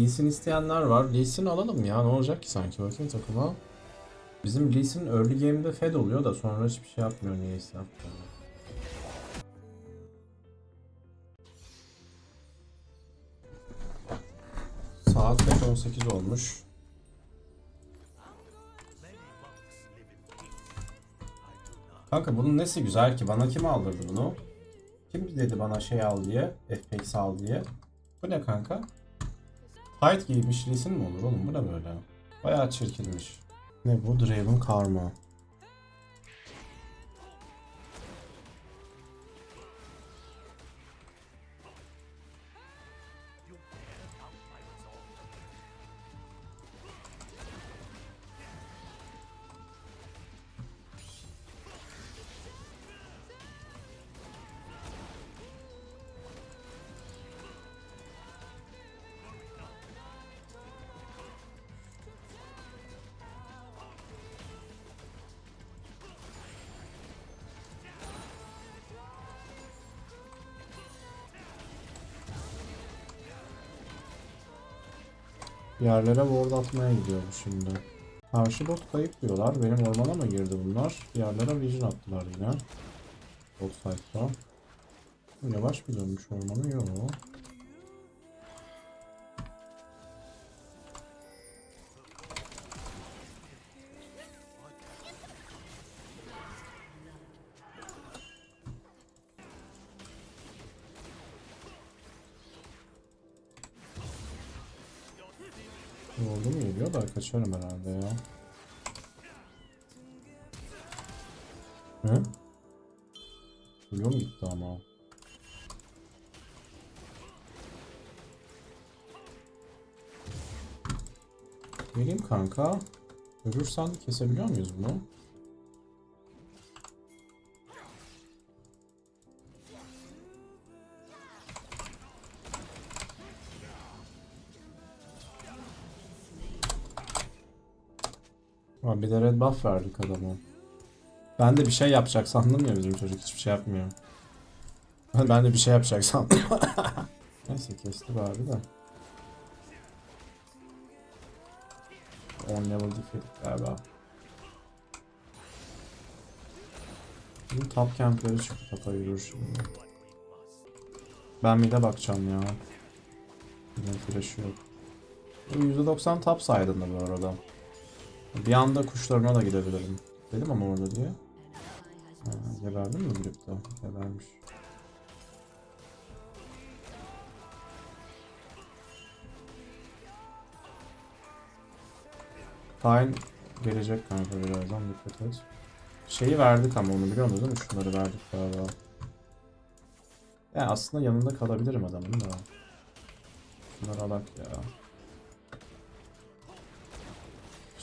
Lee Sin isteyenler var. Lee Sin alalım ya. Ne olacak ki sanki? Bakayım takıma. Bizim Lee Sin early game'de fed oluyor da sonra hiçbir şey yapmıyor niyeyse. Saat 18 olmuş. Kanka bunun nesi güzel ki? Bana kim aldırdı bunu? Kim dedi bana şey al diye? FPX al diye. Bu ne kanka? Tight giymiş resim mi olur oğlum? Bu ne böyle? Bayağı çirkinmiş. Ne bu? Draven Karma. Yerlere ward atmaya gidiyor bu şimdi. Karşı bot kayıp diyorlar. Benim ormana mı girdi bunlar? Yerlere vision attılar yine. Bot side'da. Yavaş mı dönmüş ormanı? Yok. Kaçarım herhalde ya. Hı? Mu gitti ama? Vereyim kanka. Ölürsen kesebiliyor muyuz bunu? Abi bir de red buff verdik adama. Ben de bir şey yapacak sandım ya bizim çocuk hiçbir şey yapmıyor. Ben de bir şey yapacak sandım. Neyse kesti bari de. 10 level defeat galiba. Bizim top campleri çıktı tapa yürür şimdi. Ben bir de bakacağım ya. Benim flash'ı yok. Bu %90 top side'ında bu arada. Bir anda kuşlarına da gidebilirim. Dedim ama orada diye. Ha, geberdin mi birlikte? Gebermiş. Kayn gelecek kanka birazdan dikkat et. Şeyi verdik ama onu biliyor musun değil? Şunları verdik galiba. Yani aslında yanında kalabilirim adamın da. Şunları alak ya.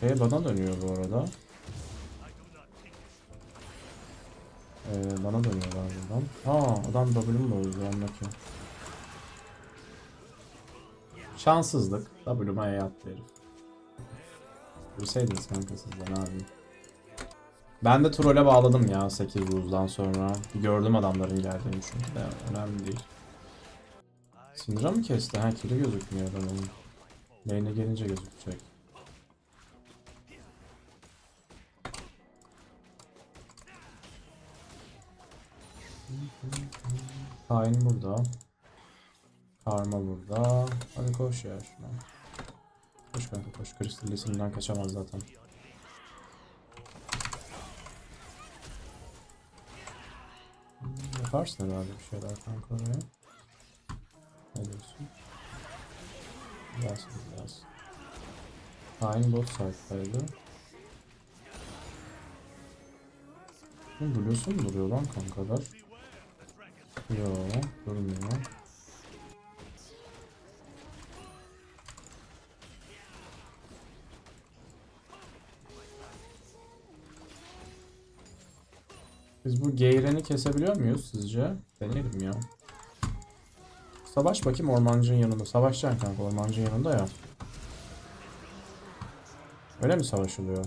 Şey bana dönüyor bu arada. Ee, bana dönüyorlar buradan. Aa adam W'mu bozdu anlaki. Şanssızlık. W'ma E attı herif. Görseydiniz kanka sizden abi. Ben de trole bağladım ya 8 buzdan sonra. Gördüm adamların geldiğini çünkü de önemli değil. Syndra mı kesti? Ha kili gözükmüyor adamın. Lane'e gelince gözükecek. Kain burada. Karma burada. Hadi koş ya şuna. Koş kanka koş. Crystal isimden kaçamaz zaten. Yaparsın herhalde bir şeyler kanka oraya. Ne diyorsun? Biraz biraz. Kain bot side'daydı. Ne mu duruyor lan kankalar? Yo, durmuyor. Biz bu Geyren'i kesebiliyor muyuz sizce? Deneyelim ya. Savaş bakayım ormancının yanında. Savaşacaksın kanka ormancının yanında ya. Öyle mi savaşılıyor?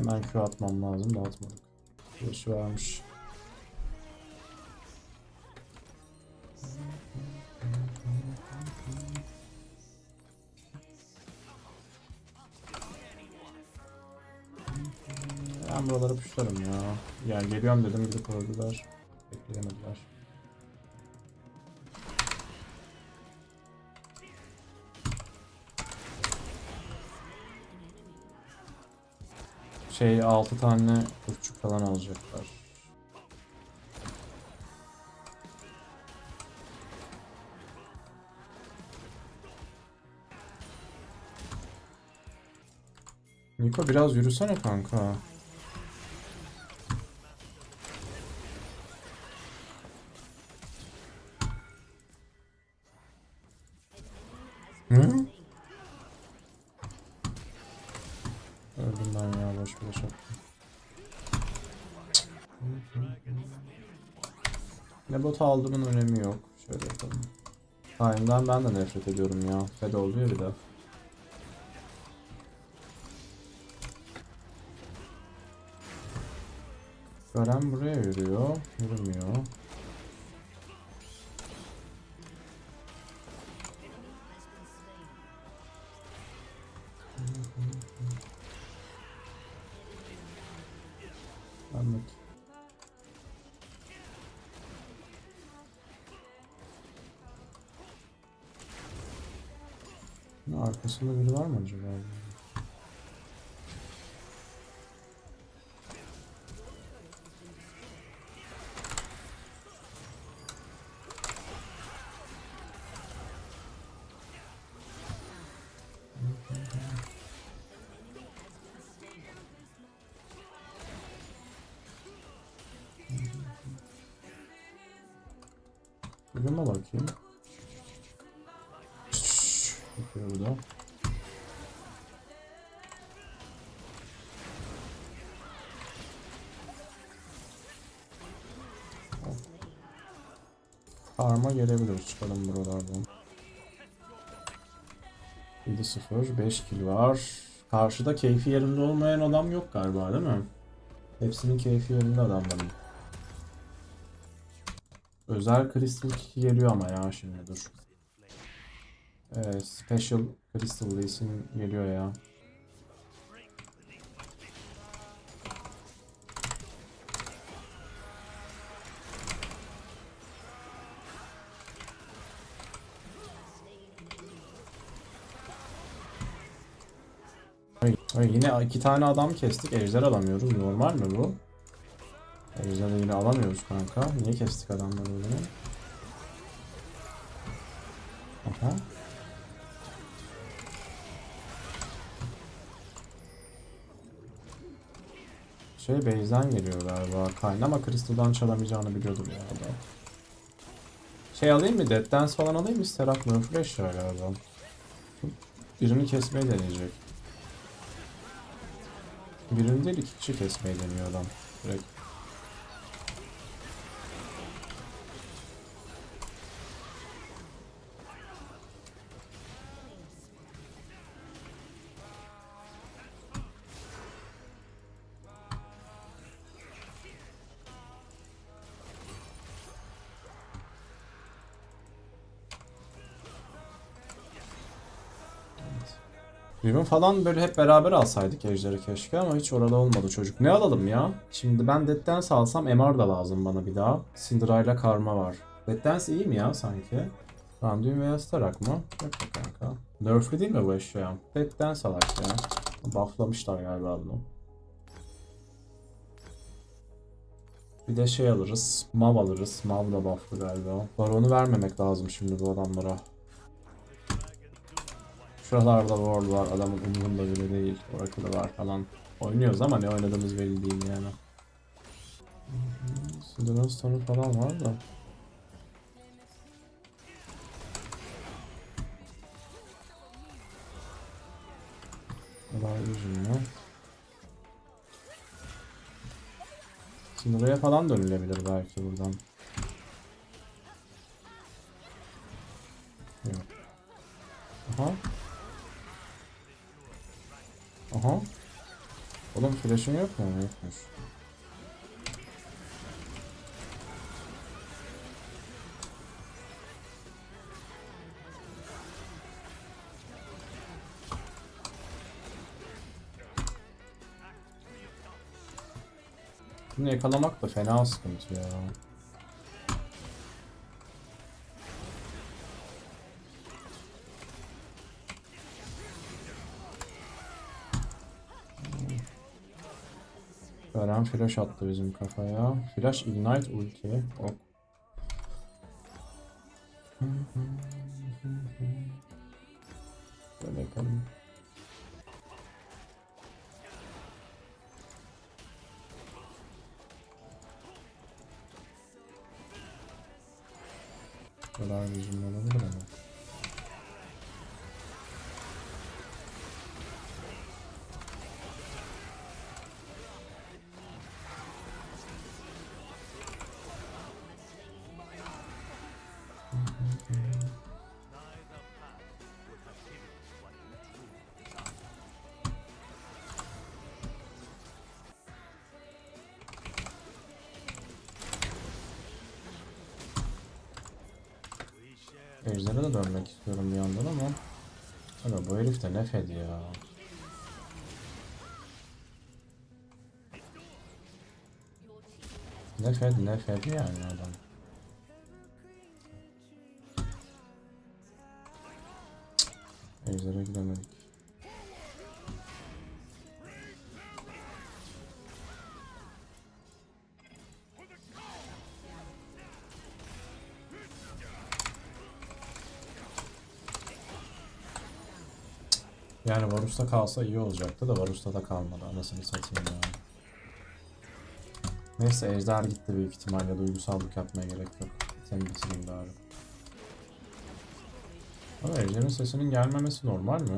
Hemen Q atmam lazım da atmadık. Burası varmış. Ben buralara puşlarım ya. Ya geliyorum dedim gidip öldüler. Beklemediler. Şey 6 tane kurtçuk falan alacaklar. Niko biraz yürüsene kanka. Hı? Ne bot aldığımın önemi yok. Şöyle yapalım. Time'dan ben de nefret ediyorum ya. Fed oldu ya bir de. Gören buraya yürüyor. Yürümüyor. Yürüme bakayım. Şşş, Yapıyor bu da. Karma gelebilir. Çıkalım buralardan. 7-0. 5 kill var. Karşıda keyfi yerinde olmayan adam yok galiba değil mi? Hepsinin keyfi yerinde adamların. Özel Crystal Kick geliyor ama ya şimdi dur. Evet, Special Crystal Lee'sin geliyor ya. Ay, ay yine iki tane adam kestik. Ejder alamıyoruz. Normal mi bu? Ejder'i yine alamıyoruz kanka. Niye kestik adamları öyle? Aha. Şey base'den geliyor galiba. Kayn ama Crystal'dan çalamayacağını biliyordur ya adam. Şey alayım mı? Dead Dance falan alayım mı? Serap Murphy ya galiba. Birini kesmeyi deneyecek. Birini değil iki kesmeyi deniyor adam. Direkt. Riven falan böyle hep beraber alsaydık ejderi keşke ama hiç orada olmadı çocuk. Ne alalım ya? Şimdi ben Dead Dance alsam MR da lazım bana bir daha. Syndra Karma var. Dead Dance iyi mi ya sanki? Randuin veya Starak mı? Yok kanka. Nerf'li değil mi bu eşya? Dead Dance alak ya. Bufflamışlar galiba bunu. Bir de şey alırız. Mav alırız. Mav da bufflı galiba. Baron'u vermemek lazım şimdi bu adamlara. Şuralarda ward var adamın umurunda bile değil. Oracle var falan. Oynuyoruz ama ne oynadığımız belli değil yani. Syndra Stone'u falan var da. Daha üzülme. Syndra'ya falan dönülebilir belki buradan. Yok. Aha. Oğlum flash'ın yok mu? Yokmuş. Şunu yakalamak da fena sıkıntı ya. Gören flash attı bizim kafaya. Flash ignite ulti. Ok. Böyle yapalım. Kadar yüzüm olabilir ama. Ejder'e de dönmek istiyorum bir yandan ama Aga bu herif de ne fed ya. Ne fed ne yani adam. Ejder'e gidemedik. Yani Varus'ta kalsa iyi olacaktı da Varus'ta da kalmadı. Anasını satayım ya. Neyse Ejder gitti büyük ihtimalle. Duygusallık yapmaya gerek yok. Seni bitireyim bari. Ama Ejder'in sesinin gelmemesi normal mi?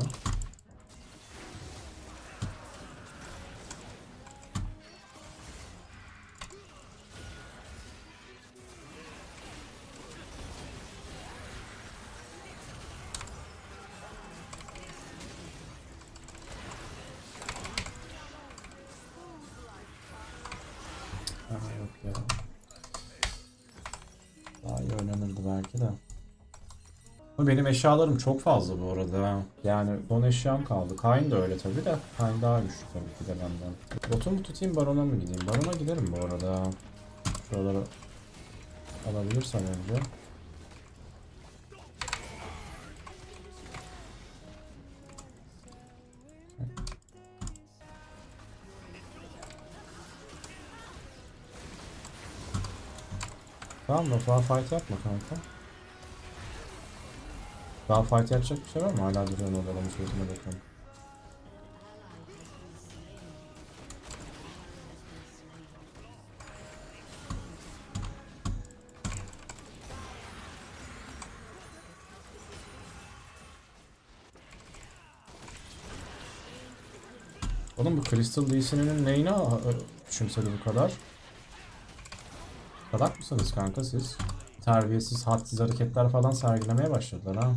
Ha yok ya. Daha iyi oynanırdı belki de. Ama benim eşyalarım çok fazla bu arada. Yani son eşyam kaldı. Kayn da öyle tabi de. Kayn daha güçlü tabii ki de benden. Botu mu tutayım barona mı gideyim? Barona giderim bu arada. Şuraları alabilirsem önce. Tamam da daha fight yapma kanka. Daha fight yapacak bir şey var mı? Hala duruyorsun orada adamın suratına bakıyorum. Oğlum bu Crystal DC'nin neyine a- küçümsedi bu kadar? Salak mısınız kanka siz? Terbiyesiz, hadsiz hareketler falan sergilemeye başladılar ha.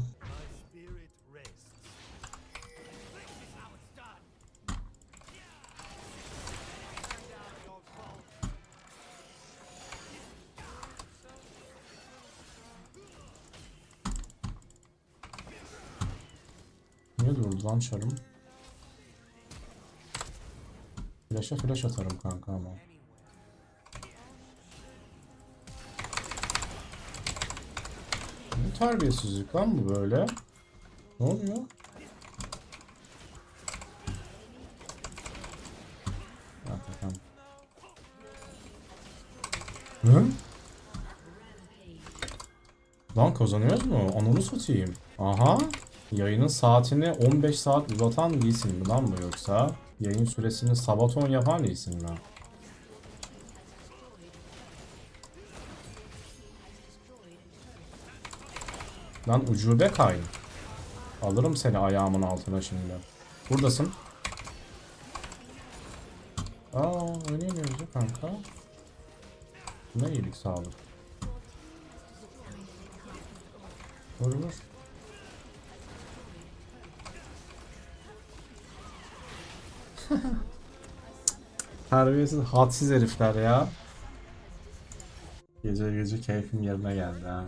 Niye durdu lan çarım? Flash'a flash atarım kanka ama. Terbiyesizlik lan bu böyle? Ne oluyor? Hı? Lan kazanıyoruz mu? Ananı satayım. Aha. Yayının saatini 15 saat uzatan değilsin mi lan bu yoksa? Yayın süresini sabaton yapan değilsin mi? Lan ucube kayn. Alırım seni ayağımın altına şimdi. Buradasın. Aa iniyoruz ya kanka. Ne iyilik sağlık. Vur vur. Terbiyesiz hadsiz herifler ya. Gece gece keyfim yerine geldi ha.